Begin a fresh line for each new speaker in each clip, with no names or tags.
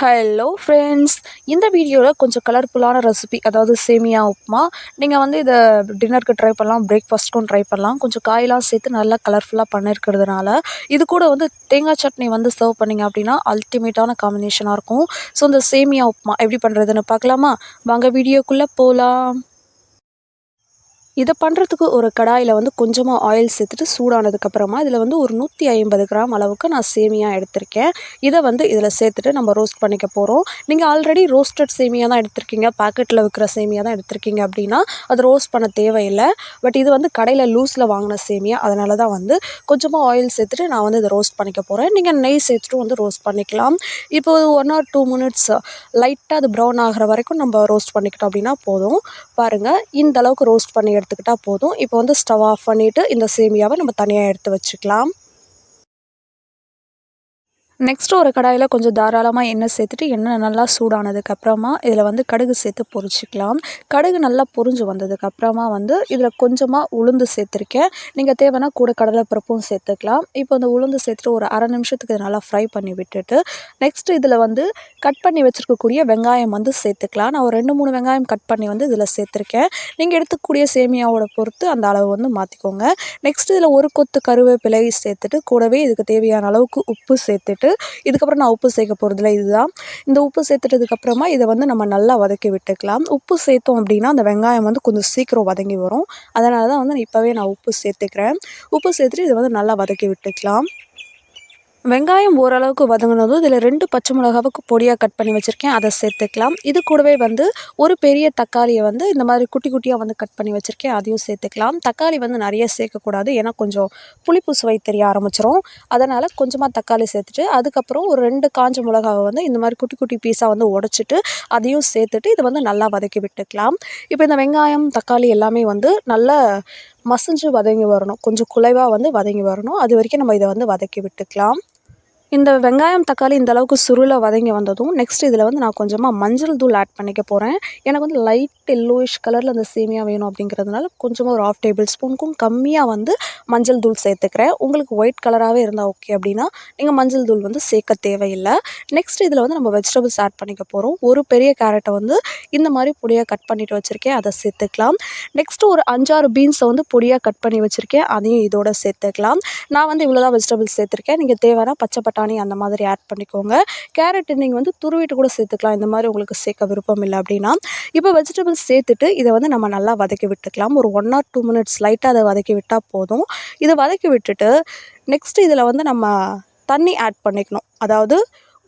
Hello friends இந்த வீடியோவில் கொஞ்சம் கலர்ஃபுல்லான ரெசிபி அதாவது சேமியா உப்புமா. நீங்கள் வந்து இதை டின்னருக்கு ட்ரை பண்ணலாம் பிரேக்ஃபாஸ்ட்டுக்கும் ட்ரை பண்ணலாம். கொஞ்சம் காயெல்லாம் சேர்த்து நல்லா கலர்ஃபுல்லாக பண்ணியிருக்கிறதுனால இது கூட வந்து தேங்காய் சட்னி வந்து சர்வ் பண்ணிங்க அப்படின்னா அல்டிமேட்டான காம்பினேஷனாக இருக்கும். ஸோ இந்த சேமியா உப்புமா எப்படி பண்ணுறதுன்னு பார்க்கலாமா? வாங்க வீடியோக்குள்ளே போகலாம் இதை பண்ணுறதுக்கு ஒரு கடாயில் வந்து கொஞ்சமாக ஆயில் சேர்த்துட்டு சூடானதுக்கப்புறமா இதில் வந்து ஒரு நூற்றி ஐம்பது கிராம் அளவுக்கு நான் சேமியா எடுத்திருக்கேன். இதை வந்து இதில் சேர்த்துட்டு நம்ம ரோஸ்ட் பண்ணிக்க போகிறோம் நீங்கள் ஆல்ரெடி ரோஸ்டட் சேமியா தான் எடுத்திருக்கீங்க. பேக்கெட்டில் விற்கிற சேமியா தான் எடுத்திருக்கீங்க அப்படின்னா அது ரோஸ்ட் பண்ண தேவையில்லை. பட் இது வந்து கடையில் லூஸில் வாங்கின சேமியா. அதனால தான் வந்து கொஞ்சமாக ஆயில் சேர்த்துட்டு நான் வந்து இதை ரோஸ்ட் பண்ணிக்க போகிறேன் நீங்கள் நெய் சேர்த்துட்டு வந்து ரோஸ்ட் பண்ணிக்கலாம். இப்போ ஒன் ஆர் டூ மினிட்ஸ் லைட்டாக அது ப்ரௌன் ஆகிற வரைக்கும் நம்ம ரோஸ்ட் பண்ணிக்கிட்டோம் அப்படின்னா போதும். பாருங்கள் இந்த அளவுக்கு ரோஸ்ட் பண்ணி எடுத்து எடுத்துக்கிட்டால் போதும். இப்போ வந்து ஸ்டவ் ஆஃப் பண்ணிவிட்டு இந்த சேமியாவை நம்ம தனியாக எடுத்து வச்சுக்கலாம். நெக்ஸ்ட்டு ஒரு கடாயில் கொஞ்சம் தாராளமாக எண்ணெய் சேர்த்துட்டு எண்ணெய் நல்லா சூடானதுக்கப்புறமா இதில் வந்து கடுகு சேர்த்து பொரிச்சிக்கலாம். கடுகு நல்லா பொரிஞ்சு வந்ததுக்கப்புறமா வந்து இதில் கொஞ்சமாக உளுந்து சேர்த்துருக்கேன். நீங்கள் தேவைன்னா கூட கடலைப்பருப்பும் சேர்த்துக்கலாம். இப்போ அந்த உளுந்து சேர்த்துட்டு ஒரு அரை நிமிஷத்துக்கு இதை நல்லா ஃப்ரை பண்ணி விட்டுட்டு நெக்ஸ்ட்டு இதில் வந்து கட் பண்ணி வச்சுருக்கக்கூடிய வெங்காயம் வந்து சேர்த்துக்கலாம். நான் ஒரு ரெண்டு மூணு வெங்காயம் கட் பண்ணி வந்து இதில் சேர்த்துருக்கேன். நீங்கள் எடுத்துக்கூடிய சேமியாவோட பொறுத்து அந்த அளவு வந்து மாற்றிக்கோங்க நெக்ஸ்ட் இதில் ஒரு கொத்து கருவேப்பிலை சேர்த்துட்டு கூடவே இதுக்கு தேவையான அளவுக்கு உப்பு சேர்த்துட்டு இதுக்கப்புறம் நான் உப்பு சேர்க்க போகிறதுல இதுதான். இந்த உப்பு சேர்த்துட்டதுக்கப்புறமா இதை வந்து நம்ம நல்லா வதக்கி விட்டுக்கலாம். உப்பு சேர்த்தோம் அப்படின்னா அந்த வெங்காயம் வந்து கொஞ்சம் சீக்கிரம் வதங்கி வரும். அதனால தான் வந்து இப்போவே நான் உப்பு சேர்த்துக்கிறேன். உப்பு சேர்த்துட்டு இதை வந்து நல்லா வதக்கி விட்டுக்கலாம். வெங்காயம் ஓரளவுக்கு வதங்கினதும் இதில் ரெண்டு பச்சை மிளகாவுக்கு பொடியாக கட் பண்ணி வச்சுருக்கேன். அதை சேர்த்துக்கலாம். இது கூடவே வந்து ஒரு பெரிய தக்காளியை வந்து இந்த மாதிரி குட்டி குட்டியாக வந்து கட் பண்ணி வச்சுருக்கேன். அதையும் சேர்த்துக்கலாம். தக்காளி வந்து நிறைய சேர்க்கக்கூடாது. ஏன்னா கொஞ்சம் புளிப்பு சுவை தெரிய ஆரம்பிச்சிரும். அதனால் கொஞ்சமாக தக்காளி சேர்த்துட்டு அதுக்கப்புறம் ஒரு ரெண்டு காஞ்ச மிளகாவை வந்து இந்த மாதிரி குட்டி குட்டி பீஸாக வந்து உடச்சிட்டு அதையும் சேர்த்துட்டு இதை வந்து நல்லா வதக்கி விட்டுக்கலாம். இப்போ இந்த வெங்காயம் தக்காளி எல்லாமே வந்து நல்லா மசிஞ்சு வதங்கி வரணும். கொஞ்சம் குலைவாக வந்து வதங்கி வரணும். அது வரைக்கும் நம்ம இதை வந்து வதக்கி விட்டுக்கலாம். இந்த வெங்காயம் தக்காளி இந்த அளவுக்கு வதங்கி வந்ததும் நெக்ஸ்ட் இதில் வந்து நான் கொஞ்சமாக மஞ்சள் தூள் ஆட் பண்ணிக்க போகிறேன் எனக்கு வந்து லைட் எல்லோயிஷ் கலரில் அந்த சேமியா வேணும் அப்படிங்கிறதுனால கொஞ்சமாக ஒரு ஆஃப் டேபிள் ஸ்பூனுக்கும் கம்மியாக வந்து மஞ்சள் தூள் சேர்த்துக்கிறேன். உங்களுக்கு ஒயிட் கலராகவே இருந்தால் ஓகே அப்படின்னா நீங்கள் மஞ்சள் தூள் வந்து சேர்க்க தேவையில்லை. நெக்ஸ்ட் இதில் வந்து நம்ம வெஜிடபிள்ஸ் ஆட் பண்ணிக்க போகிறோம் ஒரு பெரிய கேரட்டை வந்து இந்த மாதிரி பொடியாக கட் பண்ணிவிட்டு வச்சுருக்கேன். அதை சேர்த்துக்கலாம். நெக்ஸ்ட்டு ஒரு அஞ்சாறு பீன்ஸை வந்து பொடியாக கட் பண்ணி வச்சுருக்கேன். அதையும் இதோட சேர்த்துக்கலாம். நான் வந்து இவ்வளோ தான் வெஜிடபிள்ஸ் சேர்த்துருக்கேன். நீங்கள் தேவைன்னா பச்சை பட்டாணி அந்த மாதிரி ஆட் பண்ணிக்கோங்க. கேரட் நீங்கள் வந்து துருவிட்டு கூட சேர்த்துக்கலாம். இந்த மாதிரி உங்களுக்கு சேர்க்க விருப்பம் இல்லை அப்படின்னா. இப்போ வெஜிடபிள்ஸ் சேர்த்துட்டு இதை வந்து நம்ம நல்லா வதக்கி விட்டுக்கலாம். ஒரு ஒன் ஆர் டூ மினிட்ஸ் லைட்டாக அதை வதக்கி விட்டால் போதும். இதை வதக்கி விட்டுட்டு நெக்ஸ்ட்டு இதில் வந்து நம்ம தண்ணி ஆட் பண்ணிக்கணும். அதாவது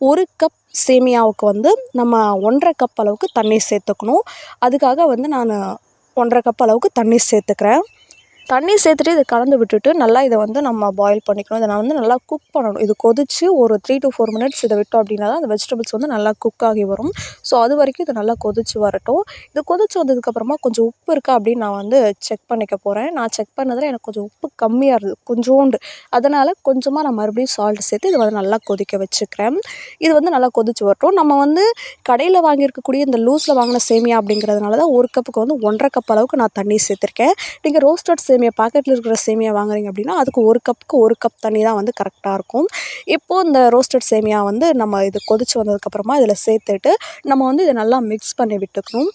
ஒரு கப் சேமியாவுக்கு வந்து நம்ம ஒன்றரை கப் அளவுக்கு தண்ணி சேர்த்துக்கணும். அதுக்காக வந்து நான் ஒன்றரை கப் அளவுக்கு தண்ணி சேர்த்துக்கிறேன். தண்ணி சேர்த்துட்டு இதை கலந்து விட்டுட்டு நல்லா இதை வந்து நம்ம பாயில் பண்ணிக்கணும். இதை நான் வந்து நல்லா குக் பண்ணணும். இது கொதித்து ஒரு த்ரீ டு ஃபோர் மினிட்ஸ் இதை விட்டோம் அப்படின்னா தான் அந்த வெஜிடபிள்ஸ் வந்து நல்லா குக் ஆகி வரும். ஸோ அது வரைக்கும் இது நல்லா கொதித்து வரட்டும். இது கொதித்து வந்ததுக்கப்புறமா கொஞ்சம் உப்பு இருக்கா அப்படின்னு நான் வந்து செக் பண்ணிக்க போகிறேன் நான் செக் பண்ணதில் எனக்கு கொஞ்சம் உப்பு கம்மியாக இருந்தது கொஞ்சோண்டு. அதனால் கொஞ்சமாக நான் மறுபடியும் சால்ட் சேர்த்து இதை வந்து நல்லா கொதிக்க வச்சுக்கிறேன். இது வந்து நல்லா கொதித்து வரட்டும். நம்ம வந்து கடையில் வாங்கியிருக்கக்கூடிய இந்த லூஸில் வாங்கின சேமியா அப்படிங்கிறதுனால தான் ஒரு கப்புக்கு வந்து ஒன்றரை கப் அளவுக்கு நான் தண்ணி சேர்த்துருக்கேன். நீங்கள் ரோஸ்டட் சேமியா பாக்கெட்டில் இருக்கிற சேமியா வாங்குறீங்க அப்படின்னா அதுக்கு ஒரு கப்புக்கு ஒரு கப் தண்ணி தான் வந்து கரெக்டாக இருக்கும். இப்போது இந்த ரோஸ்டட் சேமியா வந்து நம்ம இது கொதித்து வந்ததுக்கப்புறமா இதில் சேர்த்துட்டு நம்ம வந்து இதை நல்லா மிக்ஸ் பண்ணி விட்டுக்கணும்.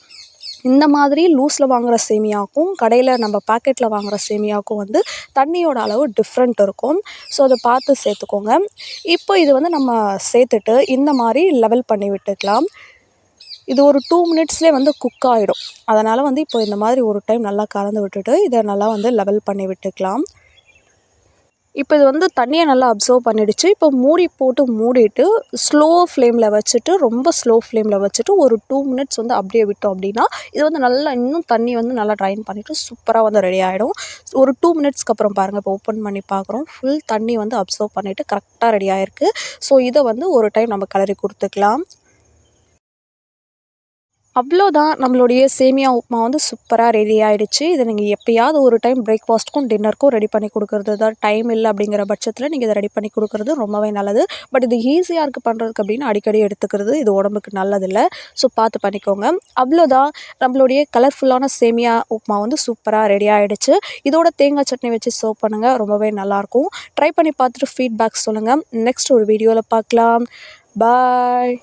இந்த மாதிரி லூஸில் வாங்குகிற சேமியாவுக்கும் கடையில் நம்ம பாக்கெட்டில் வாங்குகிற சேமியாவுக்கும் வந்து தண்ணியோட அளவு டிஃப்ரெண்ட் இருக்கும். ஸோ அதை பார்த்து சேர்த்துக்கோங்க. இப்போ இது வந்து நம்ம சேர்த்துட்டு இந்த மாதிரி லெவல் பண்ணி விட்டுக்கலாம். இது ஒரு டூ மினிட்ஸ்லேயே வந்து குக் ஆகிடும் அதனால் வந்து இப்போ இந்த மாதிரி ஒரு டைம் நல்லா கலந்து விட்டுட்டு இதை நல்லா வந்து லெவல் பண்ணி விட்டுக்கலாம். இப்போ இது வந்து தண்ணியை நல்லா அப்சர்வ் பண்ணிடுச்சு. இப்போ மூடி போட்டு மூடிட்டு ஸ்லோ ஃப்ளேமில் வச்சுட்டு ரொம்ப ஸ்லோ ஃப்ளேமில் வச்சுட்டு ஒரு டூ மினிட்ஸ் வந்து அப்படியே விட்டோம் அப்படின்னா இது வந்து நல்லா இன்னும் தண்ணி வந்து நல்லா ட்ரைன் பண்ணிவிட்டு சூப்பராக வந்து ரெடி ஆகிடும் ஒரு டூ மினிட்ஸ்க்கு அப்புறம் பாருங்கள் இப்போ ஓப்பன் பண்ணி பார்க்குறோம். ஃபுல் தண்ணி வந்து அப்சர்வ் பண்ணிவிட்டு கரெக்டாக ரெடி ஆகிருக்கு ஸோ இதை வந்து ஒரு டைம் நம்ம கலரி கொடுத்துக்கலாம். அவ்வளோதான். நம்மளுடைய சேமியா உப்புமா வந்து சூப்பராக ரெடி ஆகிடுச்சு இதை நீங்கள் எப்போயாவது ஒரு டைம் பிரேக்ஃபாஸ்ட்டுக்கும் டின்னருக்கும் ரெடி பண்ணி கொடுக்குறது தான் டைம் இல்லை அப்படிங்கிற பட்சத்தில் நீங்கள் இதை ரெடி பண்ணி கொடுக்குறது ரொம்பவே நல்லது. பட் இது ஈஸியாக இருக்குது பண்ணுறதுக்கு அப்படின்னு அடிக்கடி எடுத்துக்கிறது இது உடம்புக்கு நல்லதில்லை. ஸோ பார்த்து பண்ணிக்கோங்க. அவ்வளோதான். நம்மளுடைய கலர்ஃபுல்லான சேமியா உப்புமா வந்து சூப்பராக ரெடி ஆகிடுச்சு இதோட தேங்காய் சட்னி வச்சு சர்வ் பண்ணுங்கள் ரொம்பவே நல்லாயிருக்கும் ட்ரை பண்ணி பார்த்துட்டு ஃபீட்பேக் சொல்லுங்கள் நெக்ஸ்ட் ஒரு வீடியோவில் பார்க்கலாம். பாய்